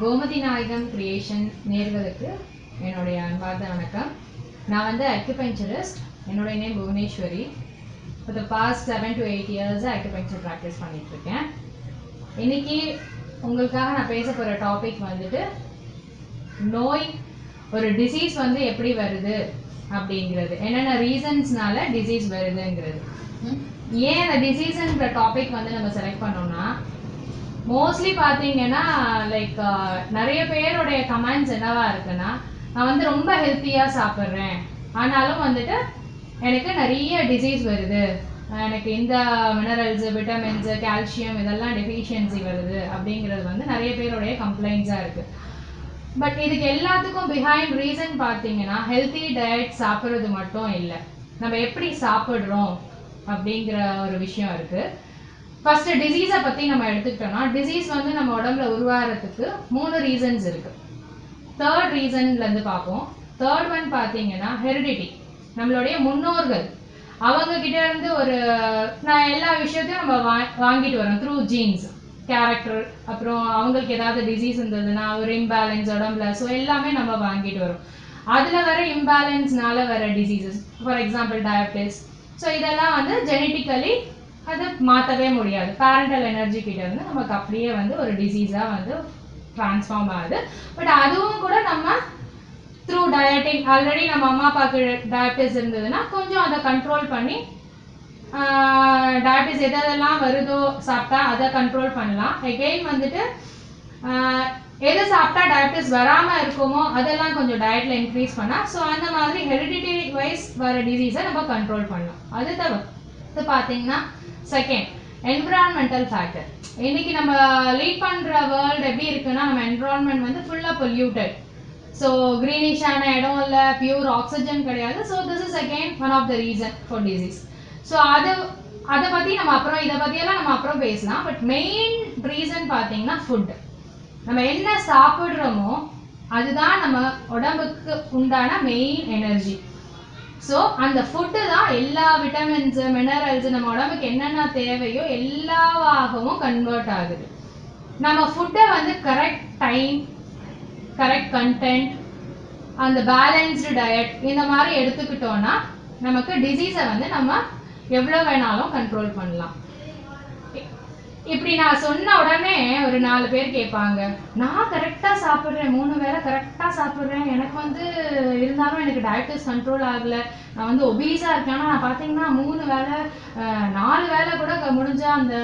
கோமதி நாயகம் கிரியேஷன் நேர்களுக்கு என்னுடைய அன்பார்ந்த வணக்கம். நான் வந்து அக்யூபெஞ்சரிஸ்ட் என்னுடைய name Bhuvaneswari. For the past seven to eight years acupuncture practice பண்ணிட்டு இருக்கேன். இன்னைக்கு உங்களுக்காக நான் பேச போகிற டாபிக் வந்துட்டு நோய் ஒரு டிசீஸ் வந்து எப்படி வருது அப்படிங்கிறது. என்னென்ன ரீசன்ஸ்னால டிசீஸ் வருதுங்கிறது? ஏன் அந்த டிசீஸ்ன்ற டாபிக் வந்து நம்ம செலக்ட் பண்ணோம்னா மோஸ்ட்லி பார்த்தீங்கன்னா லைக் uh, நிறைய பேருடைய கமெண்ட்ஸ் என்னவா இருக்குன்னா நான் வந்து ரொம்ப ஹெல்த்தியாக சாப்பிட்றேன். ஆனாலும் வந்துட்டு எனக்கு நிறைய டிசீஸ் வருது. எனக்கு இந்த மினரல்ஸ் விட்டமின்ஸ் கால்சியம் இதெல்லாம் டெஃபிஷியன்சி வருது அப்படிங்கிறது வந்து நிறைய பேருடைய கம்ப்ளைண்ட்ஸாக இருக்குது பட் இதுக்கு எல்லாத்துக்கும் பிஹைண்ட் ரீசன் பார்த்தீங்கன்னா ஹெல்த்தி டயட் சாப்பிட்றது மட்டும் இல்லை. நம்ம எப்படி சாப்பிட்றோம் அப்படிங்கிற ஒரு விஷயம் இருக்குது ஃபர்ஸ்ட் டிசீஸை பற்றி நம்ம எடுத்துக்கிட்டோம்னா டிசீஸ் வந்து நம்ம உடம்புல உருவாகிறதுக்கு மூணு ரீசன்ஸ் இருக்கு. தேர்ட் ரீசன்லேருந்து பார்ப்போம். தேர்ட் ஒன் பார்த்தீங்கன்னா ஹெரிடிட்டி நம்மளுடைய முன்னோர்கள். அவங்க கிட்ட இருந்து ஒரு நான் எல்லா விஷயத்தையும் நம்ம வா- வாங்கிட்டு வரோம் த்ரூ ஜீன்ஸ் கேரக்டர் அப்புறம் அவங்களுக்கு ஏதாவது டிசீஸ் இருந்ததுன்னா ஒரு இம்பேலன்ஸ் உடம்புல ஸோ எல்லாமே நம்ம வாங்கிட்டு வரோம். அதில் வர இம்பேலன்ஸ்னால வர diseases for example diabetes so இதெல்லாம் வந்து ஜெனட்டிக்கலி அது மாற்றவே முடியாது. பேரண்டல் எனர்ஜி கிட்ட இருந்து நமக்கு அப்படியே வந்து ஒரு டிசீஸாக வந்து ட்ரான்ஸ்ஃபார்ம் ஆகுது. பட் அதுவும் கூட நம்ம த்ரூ டயட்டிங் ஆல்ரெடி நம்ம அம்மா அப்பாவுக்கு டயபிட்டிஸ் இருந்ததுன்னா கொஞ்சம் அதை கண்ட்ரோல் பண்ணி டயபிட்டிஸ் எதெல்லாம் வருதோ சாப்பிட்டா அதை கண்ட்ரோல் பண்ணலாம். எகெயின் வந்துட்டு எது சாப்பிட்டா டயபிட்டிஸ் வராமல் இருக்குமோ அதெல்லாம் கொஞ்சம் டயட்டில் இன்க்ரீஸ் பண்ணால் ஸோ அந்த மாதிரி ஹெரிடிட்டரி வைஸ் வர டிசீஸை நம்ம கண்ட்ரோல் பண்ணலாம். அது தவிர்த்து பார்த்தீங்கன்னா செகண்ட் என்விரான்மெண்டல் ஃபேக்டர் இன்னைக்கு நம்ம லீட் பண்ணுற வேர்ல்டு எப்படி இருக்குன்னா நம்ம என்விரான்மெண்ட் வந்து ஃபுல்லாக பொல்யூட்டட் ஸோ க்ரீனிஷான இடம் இல்லை பியூர் ஆக்சிஜன் கிடையாது. So this is again one of the reason for disease so அது அதை பற்றி நம்ம அப்புறம் இதை பற்றியெல்லாம் நம்ம அப்புறம் பேசலாம். பட் மெயின் ரீசன் பார்த்தீங்கன்னா ஃபுட் நம்ம என்ன சாப்பிட்றோமோ அதுதான் நம்ம உடம்புக்கு உண்டான மெயின் எனர்ஜி ஸோ அந்த ஃபுட்டு தான் எல்லா விட்டமின்ஸு மினரல்ஸு நம்ம உடம்புக்கு என்னென்ன தேவையோ எல்லாவாகவும் கன்வெர்ட் ஆகுது. நம்ம ஃபுட்டை வந்து கரெக்ட் டைம் கரெக்ட் கண்டென்ட் அந்த பேலன்ஸ்டு டயட் இந்த மாதிரி எடுத்துக்கிட்டோன்னா நமக்கு டிசீஸை வந்து நம்ம எவ்வளோ வேணாலும் கண்ட்ரோல் பண்ணலாம். இப்படி நான் சொன்ன உடனே ஒரு நாலு பேர் கேட்பாங்க நான் கரெக்டாக சாப்பிட்றேன் மூணு வேளை கரெக்டாக சாப்பிட்றேன். எனக்கு வந்து இருந்தாலும் எனக்கு டயட்டிஸ் கண்ட்ரோல் ஆகலை. நான் வந்து ஒபீஸாக இருக்கேன். ஆனால் நான் பார்த்தீங்கன்னா மூணு வேளை நாலு வேளை கூட முடிஞ்சால் அந்த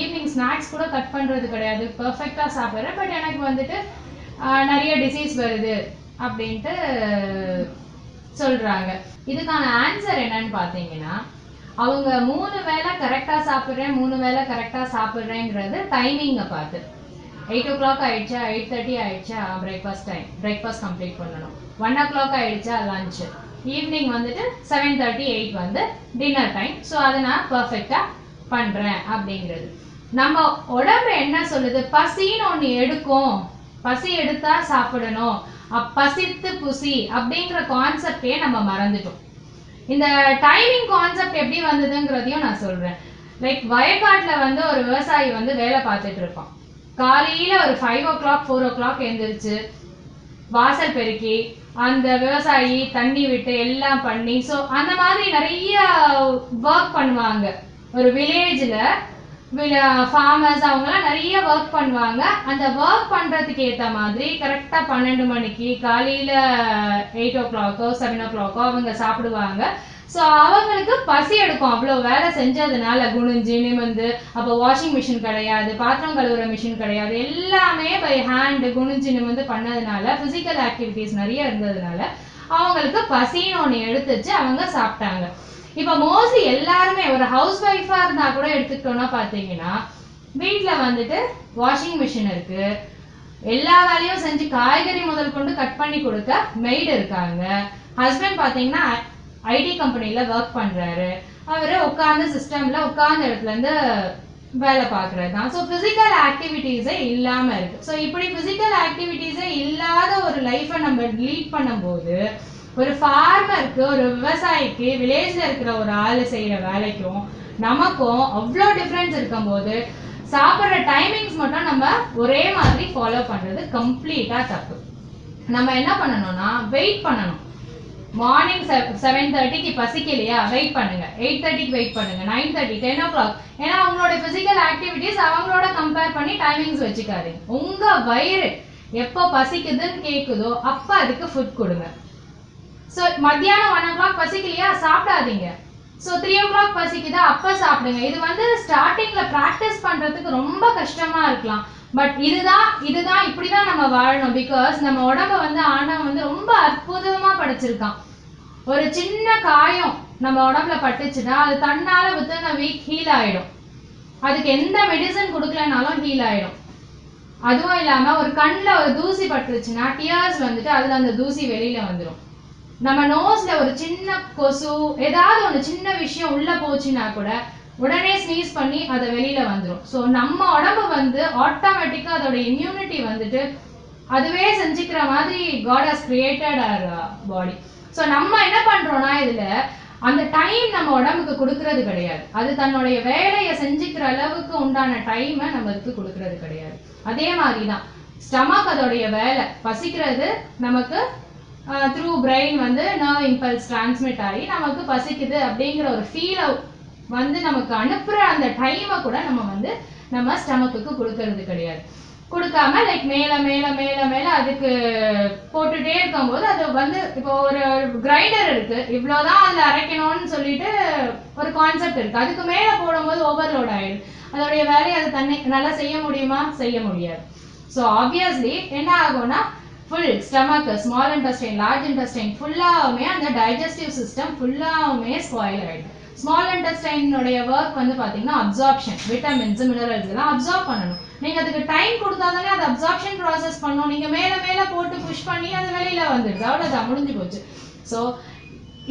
ஈவினிங் ஸ்நாக்ஸ் கூட கட் பண்ணுறது கிடையாது. பர்ஃபெக்டாக சாப்பிட்றேன். பட் எனக்கு வந்துட்டு நிறைய டிசீஸ் வருது. அப்படின்ட்டு சொல்கிறாங்க இதுக்கான ஆன்சர் என்னன்னு பார்த்தீங்கன்னா அவங்க மூணு வேளை கரெக்டாக சாப்பிட்றேன் மூணு வேளை கரெக்டாக சாப்பிட்றேங்கிறது டைமிங்கை பார்த்து. எயிட் ஓ கிளாக் ஆயிடுச்சா? எயிட் தேர்ட்டி ஆயிடுச்சா? பிரேக்ஃபாஸ்ட் டைம் பிரேக்ஃபாஸ்ட் கம்ப்ளீட் பண்ணணும். ஒன் ஓ கிளாக் ஆயிடுச்சா? லஞ்ச் ஈவினிங் வந்துட்டு செவன் தேர்ட்டி எயிட் வந்து டின்னர் டைம் ஸோ அதை நான் பர்ஃபெக்டாக பண்ணுறேன் அப்படிங்கிறது. நம்ம உடம்பு என்ன சொல்லுது? பசின்னு ஒன்று எடுக்கும். பசி எடுத்தா சாப்பிடணும். அப் பசித்து புசி அப்படிங்கிற கான்செப்டே நம்ம மறந்துட்டோம். இந்த டைமிங் கான்செப்ட் எப்படி வந்ததுங்கிறதையும் நான் சொல்றேன். லைக் வயக்காட்டில் வந்து ஒரு விவசாயி வந்து வேலை பார்த்துட்டு இருப்பான். காலையில் ஒரு five o'clock four o'clock எழுந்திரிச்சு வாசல் பெருக்கி அந்த விவசாயி தண்ணி விட்டு எல்லாம் பண்ணி ஸோ அந்த மாதிரி நிறைய ஒர்க் பண்ணுவாங்க. ஒரு வில்லேஜில் ஃபார்மர்ஸ் அவங்கலாம் நிறைய ஒர்க் பண்ணுவாங்க. அந்த ஒர்க் பண்ணுறதுக்கு ஏற்ற மாதிரி கரெக்டாக பன்னெண்டு மணிக்கு காலையில் எயிட் ஓ கிளாக்கோ செவன் ஓ கிளாக்கோ அவங்க சாப்பிடுவாங்க. ஸோ அவங்களுக்கு பசி எடுக்கும். அவ்வளோ வேலை செஞ்சதுனால குனிஞ்சு நிமிந்து அப்போ வாஷிங் மிஷின் கிடையாது பாத்திரம் கழுவுற மிஷின் கிடையாது. எல்லாமே பை ஹேண்டு குனிஞ்சு நிமிந்து பண்ணதுனால ஃபிசிக்கல் ஆக்டிவிட்டீஸ் நிறைய இருந்ததுனால அவங்களுக்கு பசின்னு ஒன்று எடுத்துச்சு அவங்க சாப்பிட்டாங்க. இப்போ மோஸ்ட்லி எல்லாருமே ஒரு ஹவுஸ் ஒய்ஃபாக இருந்தால் கூட எடுத்துக்கிட்டோம்னா பார்த்தீங்கன்னா வீட்டில் வந்துட்டு வாஷிங் மிஷின் இருக்கு. எல்லா வேலையும் செஞ்சு காய்கறி முதல் கொண்டு கட் பண்ணி கொடுக்க மெய்டு இருக்காங்க. ஹஸ்பண்ட் பார்த்தீங்கன்னா ஐடி கம்பெனியில் ஒர்க் பண்ணுறாரு அவர் உட்கார்ந்து சிஸ்டமில் உட்கார்ந்த இடத்துல இருந்து வேலை பார்க்குறது தான். ஸோ ஃபிசிக்கல் ஆக்டிவிட்டீஸே இல்லாமல் இருக்கு. ஸோ இப்படி ஃபிசிக்கல் ஆக்டிவிட்டீஸே இல்லாத ஒரு லைஃப்பை நம்ம லீட் பண்ணும்போது ஒரு ஃபார்மருக்கு ஒரு விவசாயிக்கு வில்லேஜில் இருக்கிற ஒரு ஆள் செய்கிற வேலைக்கும் நமக்கும் அவ்வளோ டிஃப்ரென்ஸ் இருக்கும்போது சாப்பிட்ற டைமிங்ஸ் மட்டும் நம்ம ஒரே மாதிரி ஃபாலோ பண்ணுறது கம்ப்ளீட்டாக தப்பு. நம்ம என்ன பண்ணணும்னா வெயிட் பண்ணணும். மார்னிங் செவன் தேர்ட்டிக்கு பசிக்கலையா வெயிட் பண்ணுங்க. எயிட் தேர்ட்டிக்கு வெயிட் பண்ணுங்க. Nine thirty ten o'clock ஏன்னா அவங்களோட பிசிக்கல் ஆக்டிவிட்டிஸ் அவங்களோட கம்பேர் பண்ணி டைமிங்ஸ் வச்சுக்காதீங்க. உங்க வயிறு எப்போ பசிக்குதுன்னு கேட்குதோ அப்போ அதுக்கு ஃபுட் கொடுங்க. ஸோ மத்தியானம் ஒன் ஓ கிளாக் பசிக்கலையா? சாப்பிடாதீங்க. ஸோ த்ரீ ஓ கிளாக் பசிக்குதா? அப்போ சாப்பிடுங்க. இது வந்து ஸ்டார்டிங்கில் ப்ராக்டிஸ் பண்ணுறதுக்கு ரொம்ப கஷ்டமாக இருக்கலாம். பட் இதுதான் இதுதான் இப்படி தான் நம்ம வாழணும். பிகாஸ் நம்ம உடம்ப வந்து ஆண்டவன் வந்து ரொம்ப அற்புதமாக படைச்சிருக்கான். ஒரு சின்ன காயம் நம்ம உடம்புல பட்டுச்சுன்னா அது தன்னால வித்தின் வீக் ஹீல் ஆயிடும். அதுக்கு எந்த மெடிசன் கொடுக்கலனாலும் ஹீல் ஆயிடும். அதுவும் இல்லாமல் ஒரு கண்ணில் ஒரு தூசி பட்டுருச்சுன்னா டியர்ஸ் வந்துட்டு அதில் அந்த தூசி வெளியில் வந்துடும் நம்ம நோஸ்ல ஒரு சின்ன கொசு ஏதாவது ஒன்று சின்ன விஷயம் உள்ள போச்சுன்னா கூட உடனே ஸ்னீஸ் பண்ணி அதை வெளியில வந்துடும் ஸோ நம்ம உடம்பு வந்து ஆட்டோமேட்டிக்கா அதோட இம்யூனிட்டி வந்துட்டு அதுவே செஞ்சுக்கிற மாதிரி God has created our body so நம்ம என்ன பண்றோம்னா இதுல அந்த டைம் நம்ம உடம்புக்கு கொடுக்கறது கிடையாது. அது தன்னுடைய வேலையை செஞ்சுக்கிற அளவுக்கு உண்டான டைமை நம்ம அதுக்கு கொடுக்கறது கிடையாது. அதே மாதிரி தான் ஸ்டமக் அதோடைய வேலை. பசிக்கிறது நமக்கு த்ரூ பிரெயின் வந்து நர்வ் இம்பல்ஸ் டிரான்ஸ்மிட் ஆகி நமக்கு பசிக்குது அப்படிங்கிற ஒரு ஃபீலை வந்து நமக்கு அனுப்புகிற அந்த டைமை கூட நம்ம வந்து நம்ம ஸ்டமக்குக்கு கொடுக்கறது கிடையாது. கொடுக்காம லைக் மேலே மேலே மேலே மேலே அதுக்கு போட்டுட்டே இருக்கும்போது அது வந்து இப்போ ஒரு கிரைண்டர் இருக்குது இவ்வளோதான் அதில் அரைக்கணும்னு சொல்லிட்டு ஒரு கான்செப்ட் இருக்குது அதுக்கு மேலே போடும்போது ஓவர்லோட் ஆகிடும் அதோடைய வேலையை அது தன்னை நல்லா செய்ய முடியுமா? செய்ய முடியாது. ஸோ ஆப்வியஸ்லி என்ன ஆகும்னா full stomach small intestine large intestine ஃபுல்லாவுமே அந்த டைஜஸ்டிவ் சிஸ்டம் ஃபுல்லாவுமே ஸ்பாயில் ஆயிடும். ஸ்மால் இன்டெஸ்டைனுடைய ஒர்க் வந்து பார்த்தீங்கன்னா அப்சார்ப்ஷன் விட்டமின்ஸ் மினரல்ஸ் எல்லாம் அப்சார்ப் பண்ணணும். நீங்கள் அதுக்கு டைம் கொடுத்தா தானே அது அப்சார்ப்ஷன் ப்ராசஸ் பண்ணணும் நீங்கள் மேலே மேலே போட்டு புஷ் பண்ணி அது வெளியில் வந்துடுது. அவ்வளோதான் முடிஞ்சு போச்சு. ஸோ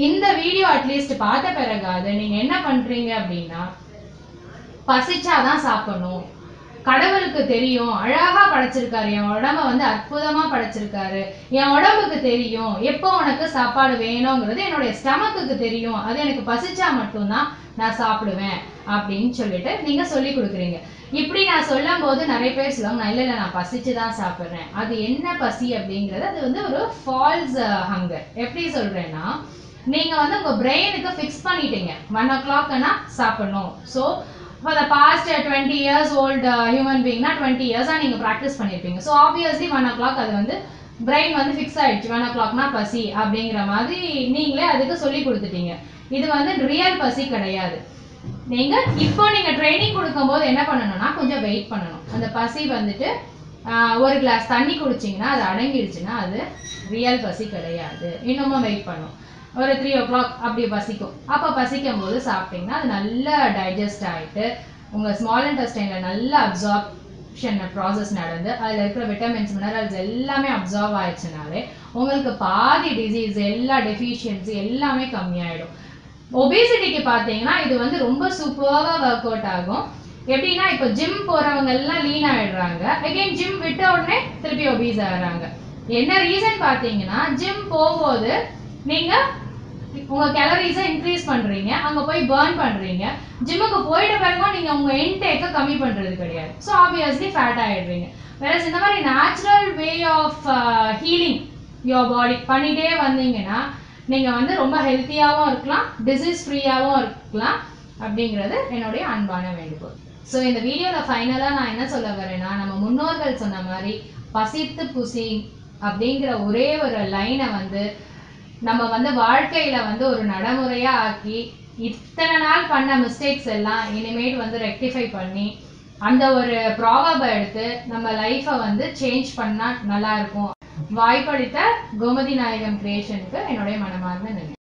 இந்த வீடியோ அட்லீஸ்ட் பார்த்த பிறகாது நீங்கள் என்ன பண்ணுறீங்க அப்படின்னா பசிச்சாதான் சாப்பிடணும். கடவுளுக்கு தெரியும். அழகா படைச்சிருக்காரு. என் உடம்ப வந்து அற்புதமா படைச்சிருக்காரு. என் உடம்புக்கு தெரியும். எப்போ உனக்கு சாப்பாடு வேணுங்கிறது என்னுடைய ஸ்டமக்குக்கு தெரியும். அது எனக்கு பசிச்சா மட்டும்தான் நான் சாப்பிடுவேன் அப்படின்னு சொல்லிட்டு நீங்க சொல்லி கொடுக்குறீங்க. இப்படி நான் சொல்லும் போது நிறைய பேர் சொல்லுவாங்க நான் இல்ல இல்ல நான் பசிச்சு தான் சாப்பிட்றேன். அது என்ன பசி அப்படிங்கிறது அது வந்து ஒரு ஃபால்ஸ் ஹங்கர் uh, எப்படி சொல்றேன்னா நீங்க வந்து உங்க பிரெயினுக்கு ஃபிக்ஸ் பண்ணிட்டீங்க. ஒன் ஓ கிளாக்னா சாப்பிடணும். So for the past twenty years old human பீங்னா twenty இயர்ஸாக நீங்கள் ப்ராக்டிஸ் பண்ணியிருப்பீங்க so obviously one o'clock அது வந்து பிரெயின் வந்து ஃபிக்ஸ் ஆயிடுச்சு. ஒன் ஓ கிளாக்னா பசி அப்படிங்கிற மாதிரி நீங்களே அதுக்கு சொல்லி கொடுத்துட்டீங்க. இது வந்து ரியல் பசி கிடையாது. நீங்க இப்போ நீங்க ட்ரைனிங் கொடுக்கும்போது என்ன பண்ணணும்னா கொஞ்சம் வெயிட் பண்ணணும். அந்த பசி வந்துட்டு ஒரு கிளாஸ் தண்ணி குடிச்சிங்கன்னா அது அடங்கிடுச்சுன்னா அது ரியல் பசி கிடையாது. இன்னமும் வெயிட் பண்ணும். ஒரு த்ரீ ஓ கிளாக் அப்படி பசிக்கும். அப்போ பசிக்கும் போது சாப்பிட்டீங்கன்னா அது நல்லா டைஜஸ்ட் ஆகிட்டு உங்கள் ஸ்மால் இன்டெஸ்டைனில் நல்ல அப்சார்ப்ஷன் ப்ராசஸ் நடந்து அதில் இருக்கிற விட்டமின்ஸ் மினரல்ஸ் எல்லாமே அப்சார்வ் ஆயிடுச்சுனாலே உங்களுக்கு பாதி டிசீஸ் எல்லா டெஃபிஷியன்சி எல்லாமே கம்மியாயிடும். ஒபேசிட்டிக்கு பார்த்தீங்கன்னா இது வந்து ரொம்ப சூப்பராக ஒர்க் அவுட் ஆகும். எப்படின்னா இப்போ ஜிம் போகிறவங்க எல்லாம் லீன் ஆயிடுறாங்க. அகைன் ஜிம் விட்ட உடனே திருப்பி ஒபீஸ் ஆகிறாங்க. என்ன ரீசன் பார்த்தீங்கன்னா ஜிம் போகும்போது நீங்கள் உங்க கேலரிஸை இன்க்ரீஸ் பண்றீங்க அங்க போய் பர்ன் பண்றீங்க. ஜிம்முக்கு போயிட்ட பிறகும் நீங்க உங்க இன்டேக்கை கம்மி பண்றது கிடையாது. ஸோ ஆப்வியஸ்லி ஃபேட் ஆயிடுறீங்க. வேற இந்த மாதிரி natural way of healing your body பண்ணிட்டே வந்தீங்கன்னா நீங்க வந்து ரொம்ப ஹெல்த்தியாகவும் இருக்கலாம் டிசீஸ் ஃப்ரீயாகவும் இருக்கலாம் அப்படிங்கிறது என்னுடைய அன்பான வேண்டுகோள். ஸோ இந்த வீடியோவில் ஃபைனலாக நான் என்ன சொல்ல வரேன்னா நம்ம முன்னோர்கள் சொன்ன மாதிரி பசித்து புசி அப்படிங்கிற ஒரே ஒரு லைனை வந்து நம்ம வந்து வாழ்க்கையில வந்து ஒரு நடைமுறையா ஆக்கி இத்தனை நாள் பண்ண மிஸ்டேக்ஸ் எல்லாம் இனிமேட் வந்து ரெக்டிஃபை பண்ணி அந்த ஒரு ப்ராபை எடுத்து நம்ம லைஃப்பை வந்து சேஞ்ச் பண்ணா நல்லா இருக்கும். வாய்ப்பளித்த கோமதி நாயகம் கிரியேஷனுக்கு என்னுடைய மனமார்ந்த நன்றி.